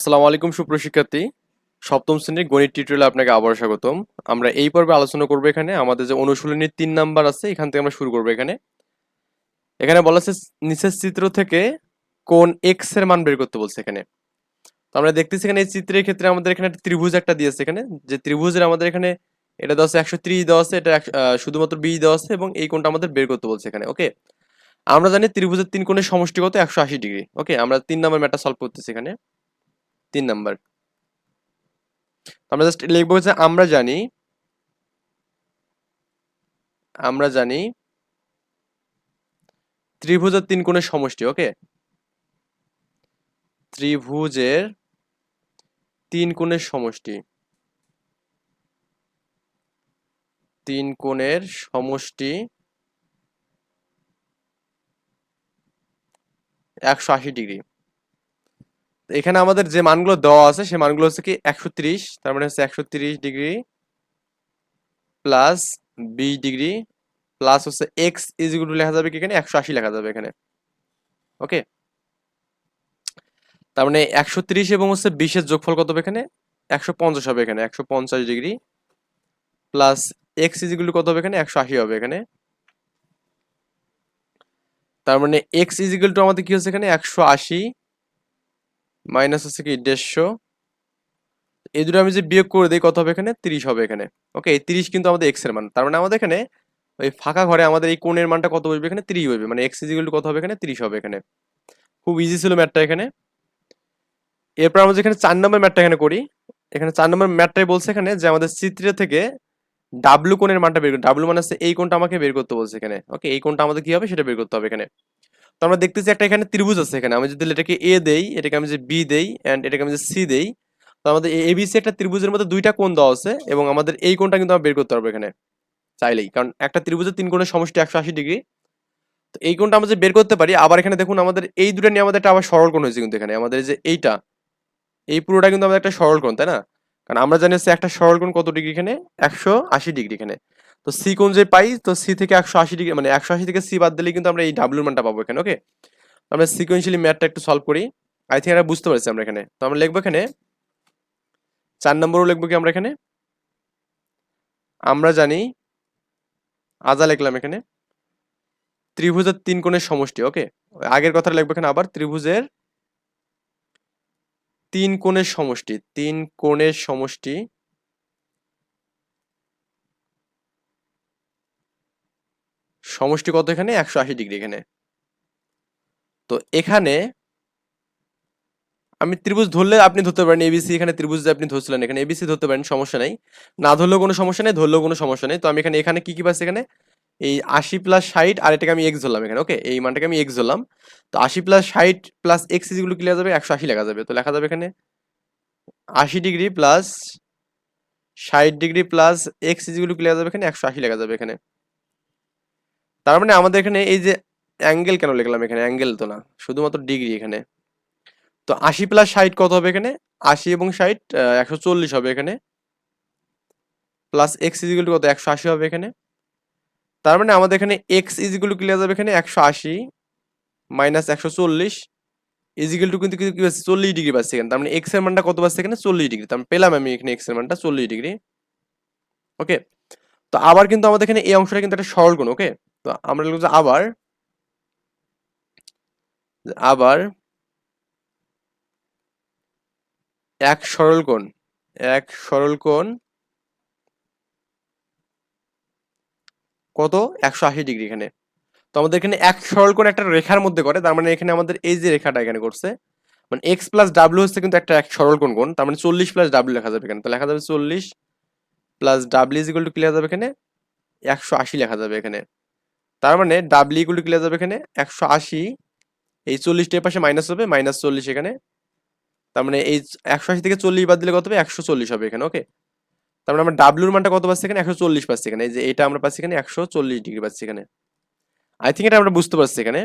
আসসালামু আলাইকুম সুপ্রশিক্ষার্থী সপ্তম শ্রেণির গণিত টিউটোরিয়ালে আপনাকে আবার স্বাগতম। আমরা এই পর্বে আলোচনা করব এখানে। আমাদের যে অনুশীলনীর তিন নাম্বার আছে, এখান থেকে আমরা শুরু করব এখানে। এখানে বলা আছে, নিচের চিত্র থেকে কোন এক্সের মান বের করতে বলছে এখানে। তো আমরা দেখতেছি এখানে এই চিত্রের ক্ষেত্রে আমাদের এখানে একটা ত্রিভুজ একটা দিয়েছে এখানে। যে ত্রিভুজের আমাদের এখানে এটা দেওয়া একশো ত্রিশ, দেওয়া আছে এটা শুধুমাত্র বিশ দেওয়া আছে এবং এই কোণটা আমাদের বের করতে বলছে এখানে, ওকে? আমরা জানি ত্রিভুজের তিন কোণের সমষ্টিগত একশো আশি ডিগ্রি, ওকে? আমরা তিন নাম্বার ম্যাটটা সলভ করতেছি এখানে। তিন নাম্বার। আমরা জাস্ট লিখব যে আমরা জানি আমরা জানি ত্রিভুজের তিন কোণের সমষ্টি ওকে ত্রিভুজের তিন কোণের সমষ্টি। তিন কোণের সমষ্টি একশো আশি ডিগ্রি। এখানে আমাদের যে মানগুলো দেওয়া আছে, সেই মানগুলো হচ্ছে কি একশো তিরিশ, তার মানে হচ্ছে একশো তিরিশ ডিগ্রি প্লাস বিশ ডিগ্রি প্লাস হচ্ছে এক্স ইজিগুলো লেখা যাবে কি এখানে? একশো আশি লেখা যাবে এখানে। ওকে? তার মানে একশো তিরিশ এবং হচ্ছে বিশের যোগফল কত হবে এখানে? একশো পঞ্চাশ হবে এখানে, একশো পঞ্চাশ ডিগ্রি প্লাস এক্স ইজিগুলো কত হবে এখানে? একশো আশি হবে এখানে। তার মানে এক্স ইজিগুল টু আমাদের কি হচ্ছে এখানে? একশো আশি মাইনাস হচ্ছে কি দেড়শো। এই দুটো আমি যে বিয়োগ করে দিই, কত হবে এখানে? তিরিশ হবে এখানে। ওকে, এই তিরিশ কিন্তু আমাদের এক্সের মান। তার মানে আমাদের এখানে ওই ফাঁকা ঘরে আমাদের এই কোণের মানটা কত বসবে এখানে? তিরিশ বসবে। মানে এক্স ইজিক্যাল কত হবে এখানে? তিরিশ হবে এখানে। খুব ইজি ছিল ম্যাথটা এখানে। এরপর আমরা যেখানে চার নম্বর ম্যাথটা এখানে করি, এখানে চার নম্বর ম্যাথটাই বলছে এখানে যে আমাদের চিত্র থেকে ডাব্লু কোণের মানটা বের ডাব্লু মানে হচ্ছে এই কোণটা আমাকে বের করতে বলছে এখানে। ওকে, এই কোণটা আমাদের কি হবে? সেটা বের করতে হবে এখানে। তো আমরা দেখতেছি একটা এখানে ত্রিভুজ আছে এখানে। আমি যদি এটাকে এ দেই, এটাকে আমি যে বি দেই অ্যান্ড এটাকে আমি যে সি দেই, তো আমাদের এ এবিসি একটা ত্রিভুজের মধ্যে দুইটা কোণ দেওয়া আছে, এবং আমাদের এই কোণটা কিন্তু আমরা বের করতে পারব এখানে চাইলেই। কারণ একটা ত্রিভুজের তিন কোণের সমষ্টি একশো আশি ডিগ্রি। তো এই কোণটা আমরা যে বের করতে পারি, আবার এখানে দেখুন আমাদের এই দুটো নিয়ে আমাদের একটা আবার সরল কোণ হয়েছে কিন্তু এখানে। আমাদের যে এইটা, এই পুরোটা কিন্তু আমাদের একটা সরল কোণ, তাই না? কারণ আমরা জানি একটা সরল কোণ কত ডিগ্রি এখানে? একশো আশি ডিগ্রি এখানে। তো সি কোণ যে পাই, তো সি থেকে একশো আশি ডিগ্রি মানে একশো আশি থেকে সি বাদ দিলে কিন্তু আমরা এই ডাব্লুর মানটা পাবো এখানে ওকে আমরা সিকোয়েন্সিয়ালি ম্যাথটা একটু সলভ করি। আই থিঙ্ক আমরা বুঝতে পারছি আমরা এখানে। তো আমরা লিখব এখানে, চার নম্বরও লিখব কি আমরা এখানে? আমরা জানি, আজা লিখলাম এখানে, ত্রিভুজের তিন কোণের সমষ্টি ওকে আগের কথা লিখব এখানে আবার, ত্রিভুজের তিন কোণের সমষ্টি, তিন কোণের সমষ্টি সমষ্টি কত এখানে? একশো আশি ডিগ্রি এখানে। তো এখানে আমি ত্রিভুজ ধরলে আপনি ধরতে পারেন এবিসি এখানে ত্রিভুজ আপনি ধরছিলেন, এখানে এবিসি ধরতে পারেন, সমস্যা নেই। না ধরলেও কোনো সমস্যা নেই, ধরলেও কোনো সমস্যা নেই। তো আমি এখানে এখানে কি কি পাচ্ছি এখানে? এই আশি প্লাস ষাট, আর এটাকে আমি এক্স ধরলাম এখানে ওকে এই মানটাকে আমি এক্স ধরলাম। তো আশি প্লাস ষাট প্লাস এক্স ইজিগুলো কি লেখা যাবে? একশো আশি লেখা যাবে। তো লেখা যাবে এখানে আশি ডিগ্রি প্লাস ষাট ডিগ্রি প্লাস এক্স ইজিগুলো কি লেখা যাবে এখানে? একশো আশি লেখা যাবে এখানে। তার মানে আমাদের এখানে এই যে অ্যাঙ্গেল কেন লিখলাম এখানে? অ্যাঙ্গেল তো না, শুধুমাত্র ডিগ্রি এখানে। তো আশি প্লাস ষাট কত হবে এখানে? আশি এবং ষাট একশো চল্লিশ হবে এখানে। প্লাস এক্স ইজিগুলো কত? একশো আশি হবে এখানে। তার মানে আমাদের এখানে এক্স ইজিগুলো কি যাবে এখানে? একশো আশি মাইনাস একশো চল্লিশ ইজিক্যাল টু কিন্তু কি পাচ্ছে? চল্লিশ ডিগ্রি পাচ্ছে এখানে। তার মানে এক্সের মানটা কত পাচ্ছে এখানে? চল্লিশ ডিগ্রি তার পেলাম আমি এখানে এক্সের মানটা, চল্লিশ ডিগ্রি ওকে তো আবার কিন্তু আমাদের এখানে এই অংশটা কিন্তু একটা সরল কোণ ওকে তো আমরা লিখব আবার আবার এক সরল কোণ, এক সরল কোণ কত? একশো আশি ডিগ্রি এখানে। তো আমাদের এখানে এক সরল কোণ একটা রেখার মধ্যে করে, তার মানে এখানে আমাদের এই যে রেখাটা এখানে করছে মানে এক্স প্লাস ডাব্লিউ হচ্ছে কিন্তু একটা এক সরল কোণ কোণ, তার মানে চল্লিশ প্লাস ডাব্লিউ লেখা যাবে এখানে। তো লেখা যাবে চল্লিশ প্লাস ডাব্লিউ ইজিকুল টু কি লেখা যাবে এখানে? একশো আশি লেখা যাবে এখানে। তার মানে ডাব্লিউ ইকুল টু যাবে এখানে একশো আশি এই চল্লিশটা পাশে মাইনাস হবে মাইনাস চল্লিশ এখানে। তার মানে এই একশো আশি থেকে চল্লিশ বাদ দিলে কত হবে? একশো চল্লিশ হবে এখানে ওকে তার মানে আমরা ডাব্লিউর মানটা কত পাচ্ছি এখানে? একশো চল্লিশ পাচ্ছি এখানে। এই যে এটা আমরা পাচ্ছি এখানে একশো চল্লিশ ডিগ্রি পাচ্ছি এখানে। আই থিঙ্ক এটা আমরা বুঝতে পারছি এখানে।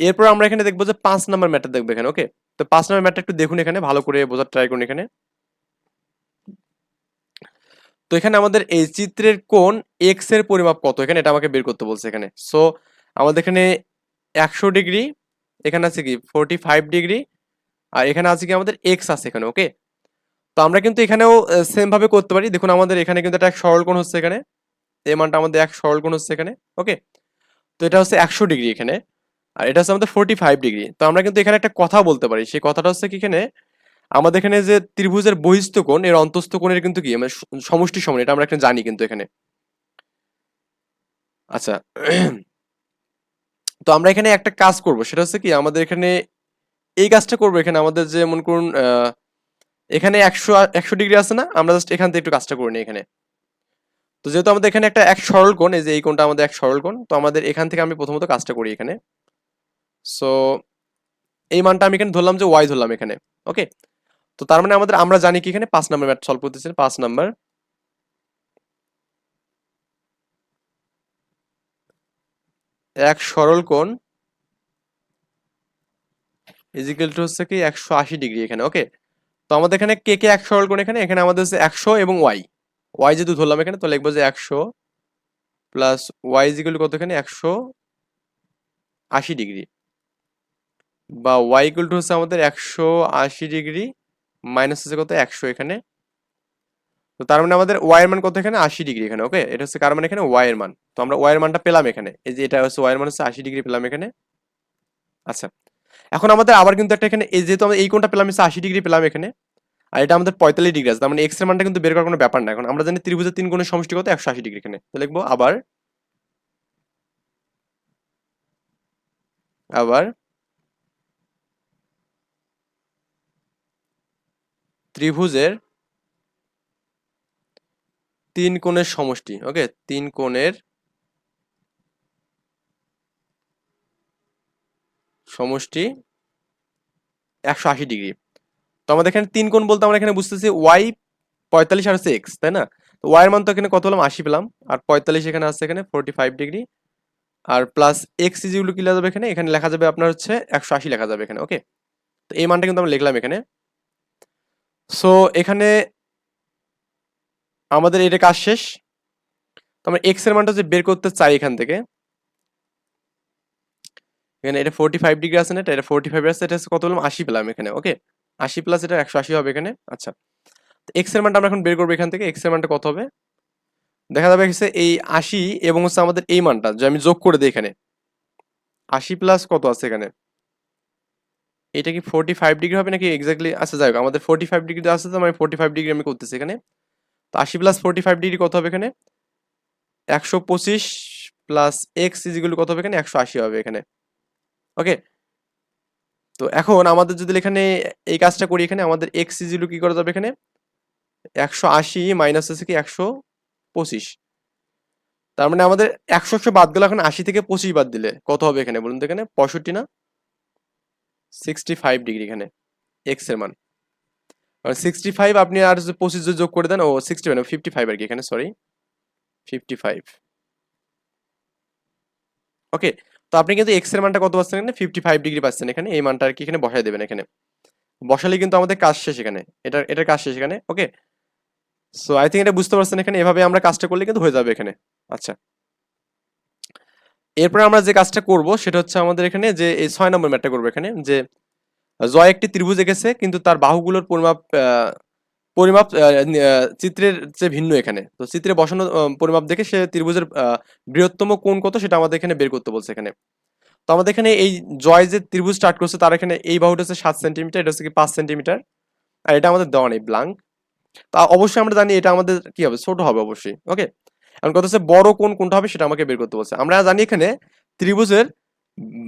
এরপর আমরা এখানে দেখব যে পাঁচ নাম্বার ম্যাটার দেখব এখানে ওকে তো পাঁচ নাম্বার ম্যাটটা একটু দেখুন এখানে, ভালো করে বোঝার ট্রাই করুন এখানে। এখানে আমাদের এই চিত্রের কোণ এক্সের পরিমাপ কত? এখানে এটা আমাকে বের করতে বলছে এখানে। সো আমাদের এখানে একশো ডিগ্রি, এখানে আছে কি? ফোরটি ফাইভ ডিগ্রি, আর এখানে আছে কি? আমাদের এক্স আছে এখানে ওকে তো আমরা কিন্তু এখানেও সেম ভাবে করতে পারি। দেখুন, আমাদের এখানে কিন্তু একটা এক সরল কোণ হচ্ছে এখানে। এই মানটা আমাদের এক সরল কোণ হচ্ছে এখানে ওকে তো এটা হচ্ছে একশো ডিগ্রি এখানে, আর এটা হচ্ছে আমাদের ফোর্টি ফাইভ ডিগ্রি। তো আমরা কিন্তু এখানে একটা কথা বলতে পারি। সেই কথাটা হচ্ছে কি এখানে? আমাদের এখানে যে ত্রিভুজের বহিস্থ কোণ, এর অন্তস্থ কোণের কিন্তু কি? মানে সমষ্টি সমান, এটা আমরা এখানে জানি কিন্তু এখানে। আচ্ছা তো আমরা এখানে একটা কাজ করব, সেটা হচ্ছে কি, আমাদের এখানে এই কাজটা করব, এখানে আমাদের যে মনে করুন এখানে একশো একশো ডিগ্রি আছে না? আমরা জাস্ট এখান থেকে একটু কাজটা করে নিই এখানে। তো যেহেতু আমাদের এখানে একটা এক সরল কোণ, এই যে এই কোণটা আমাদের এক সরল কোণ, তো আমাদের এখান থেকে আমি প্রথমত কাজটা করি এখানে। সো এই মানটা আমি এখানে ধরলাম যে ওয়াই ধরলাম এখানে ওকে তো তার মানে আমাদের, আমরা জানি কি এখানে পাঁচ নাম্বার ম্যাথ সলভ করতেছি পাঁচ নাম্বার। এক সরল কোণ ইজিক্যাল টু হচ্ছে কি একশো আশি ডিগ্রি এখানে ওকে তো আমাদের এখানে কে কে এক সরল কোণ এখানে? এখানে আমাদের হচ্ছে একশো এবং ওয়াই ওয়াই যেহেতু ধরলাম এখানে তো লিখব যে একশো প্লাস ওয়াই ইজিক্যাল কত এখানে? একশো আশি ডিগ্রি বা ওয়াই ইকুয়াল টু হচ্ছে আমাদের একশো আশি ডিগ্রি মাইনাস হচ্ছে কত একশো এখানে। তো তার মানে আমাদের ওয়াই এর মান কত এখানে? আশি ডিগ্রি এখানে ওকে এটা হচ্ছে কার মানে এখানে? ওয়াই এর মান। তো আমরা ওয়াই এর মানটা পেলাম এখানে। এই যে এটা হচ্ছে ওয়াই এর মান হচ্ছে আশি ডিগ্রি পেলাম এখানে। আচ্ছা এখন আমাদের আবার কিন্তু একটা এখানে যেহেতু আমরা এই কোনটা পেলাম হচ্ছে আশি ডিগ্রি পেলাম এখানে, আর এটা আমাদের পঁয়তাল্লিশ ডিগ্রি আছে, তার মানে এক্সের মানটা কিন্তু বের করার কোনো ব্যাপার না। এখন আমরা জানি ত্রিভুজের তিন কোণের সমষ্টি কত? একশো আশি ডিগ্রি এখানে। তো লিখব আবার আবার ত্রিভুজের তিন কোণের সমষ্টি ওকে তিন কোণের সমষ্টি একশো আশি ডিগ্রি। তো আমাদের এখানে তিন কোণ বলতে আমরা এখানে বুঝতেছি ওয়াই পঁয়তাল্লিশ আর হচ্ছে এক্স তাই না? তো ওয়াই এর মান তো এখানে কত হলাম আশি পেলাম। আর পঁয়তাল্লিশ এখানে আসছে এখানে ফোরটি ফাইভ ডিগ্রি। আর প্লাস এক্স ইজিগুলো কি লেখা যাবে এখানে? এখানে লেখা যাবে আপনার হচ্ছে একশো আশি লেখা যাবে এখানে ওকে তো এই মানটা কিন্তু আমরা লিখলাম এখানে। সো এখানে আমাদের এটা কাজ শেষ। তো আমরা এক্সের মানটা যে বের করতে চাই এখান থেকে। এখানে এটা ফোরটি ফাইভ ডিগ্রি আছে না এটা এটা ফোরটি ফাইভ আছে, এটা কত বললাম? আশি পেলাম এখানে ওকে আশি প্লাস এটা একশো আশি হবে এখানে আচ্ছা। তো এক্সের মানটা আমরা এখন বের করব এখান থেকে এক্সের মানটা কত হবে? দেখা যাবে হচ্ছে এই আশি এবং হচ্ছে আমাদের এই মানটা, যে আমি যোগ করে দিই এখানে। আশি প্লাস কত আছে এখানে? এটা কি ফোরটি ফাইভ ডিগ্রি হবে নাকি এক্স্যাক্টলি আচ্ছা যাই হোক, আমাদের ফোরটি ফাইভ ডিগ্রি আছে তো আমি ফোরটি ফাইভ ডিগ্রি আমি করতেছি এখানে। তো আশি প্লাস ফোরটি ফাইভ ডিগ্রি কত হবে এখানে? একশো পঁচিশ প্লাস এক্স ইজিগুলো কত হবে এখানে? একশো আশি হবে এখানে। ওকে তো এখন আমাদের যদি এখানে এই কাজটা করি এখানে, আমাদের এক্স ইজিগুলো কি করা যাবে এখানে? একশো আশি মাইনাস আছে কি একশো পঁচিশ। তার মানে আমাদের একশো একশো বাদ গেলে, এখন আশি থেকে পঁচিশ বাদ দিলে কত হবে এখানে বলুন তো এখানে? পঁয়ষট্টি না? সিক্সটি ফাইভ ডিগ্রি এখানে এক্সের মান। সিক্সটি ফাইভ আপনি আর পঁচিশ যোগ করে দেন, ও সিক্সটি ফাইভ ফিফটি ফাইভ আর কি এখানে সরি ফিফটি ফাইভ ওকে তো আপনি কিন্তু এক্সের মানটা কত পাচ্ছেন এখানে? ফিফটি ফাইভ ডিগ্রি পাচ্ছেন এখানে, এই মানটা আর কি এখানে বসাই দেবেন এখানে। বসালে কিন্তু আমাদের কাজ শেষ এখানে এটা এটার কাজ শেষ এখানে ওকে সো আই থিঙ্ক এটা বুঝতে পারছেন এখানে, এভাবে আমরা কাজটা করলে কিন্তু হয়ে যাবে এখানে। আচ্ছা। এরপরে আমরা যে কাজটা করব, সেটা হচ্ছে আমাদের এখানে যে এই ছয় নম্বর ম্যাটটা করব এখানে, যে জয় একটি ত্রিভুজ এঁকেছে, কিন্তু তার বাহুগুলোর পরিমাপ পরিমাপ চিত্রের যে ভিন্ন এখানে। তো চিত্রে বসানো পরিমাপ দেখে সে ত্রিভুজের বৃহত্তম কোণ কত, সেটা আমাদের এখানে বের করতে বলছে এখানে। তো আমাদের এখানে এই জয় যে ত্রিভুজ স্টার্ট করছে, তার এখানে এই বাহুটা হচ্ছে সাত সেন্টিমিটার এটা হচ্ছে কি পাঁচ সেন্টিমিটার আর এটা আমাদের দেওয়া নেই ব্লাঙ্ক তা অবশ্যই আমরা জানি এটা আমাদের কি হবে, ছোট হবে অবশ্যই ওকে এখন কথা হচ্ছে বড় কোন কোনটা হবে সেটা আমাকে বের করতে বলছে। আমরা জানি এখানে ত্রিভুজের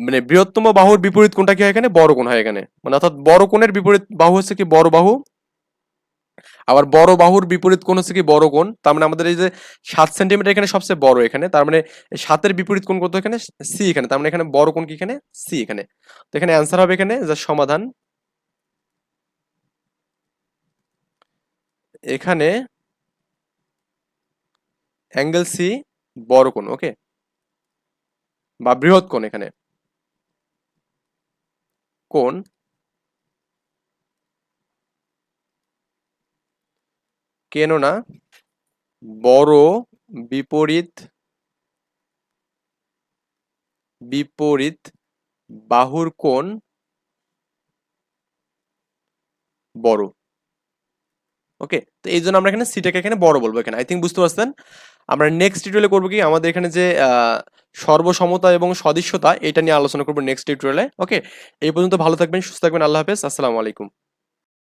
মানে বৃহত্তম বাহুর বিপরীত কোনটা কি হয় এখানে? বড় কোণ হয় এখানে। মানে অর্থাৎ বড় কোণের বিপরীত বাহু হচ্ছে কি বড় বাহু? আবার বড় বাহুর বিপরীত কোণ হচ্ছে কি বড় কোণ? তার মানে আমাদের এই যে সাত সেন্টিমিটার এখানে সবচেয়ে বড় এখানে, তার মানে সাতের বিপরীত কোণ কত এখানে? সি এখানে। তার মানে এখানে বড় কোণ কি এখানে? সি এখানে। তো এখানে অ্যান্সার হবে এখানে যার সমাধান। এখানে অ্যাঙ্গেল সি বড় কোণ, ওকে? বা বৃহৎ কোণ এখানে। কোণ কেননা বড় বিপরীত বিপরীত বাহুর কোণ বড়। ওকে তো এই জন্য আমরা এখানে সিটাকে এখানে বড় বলব এখানে। আই থিঙ্ক বুঝতে পারছেন? আমরা নেক্সট টিউটোরিয়ালে করব কি? আমাদের এখানে যে সর্বসমতা এবং সদৃশ্যতা, এটা নিয়ে আলোচনা করব নেক্সট টিউটোরিয়ালে ওকে এই পর্যন্ত ভালো থাকবেন, সুস্থ থাকবেন, আল্লাহ হাফেজ। আসসালামু আলাইকুম।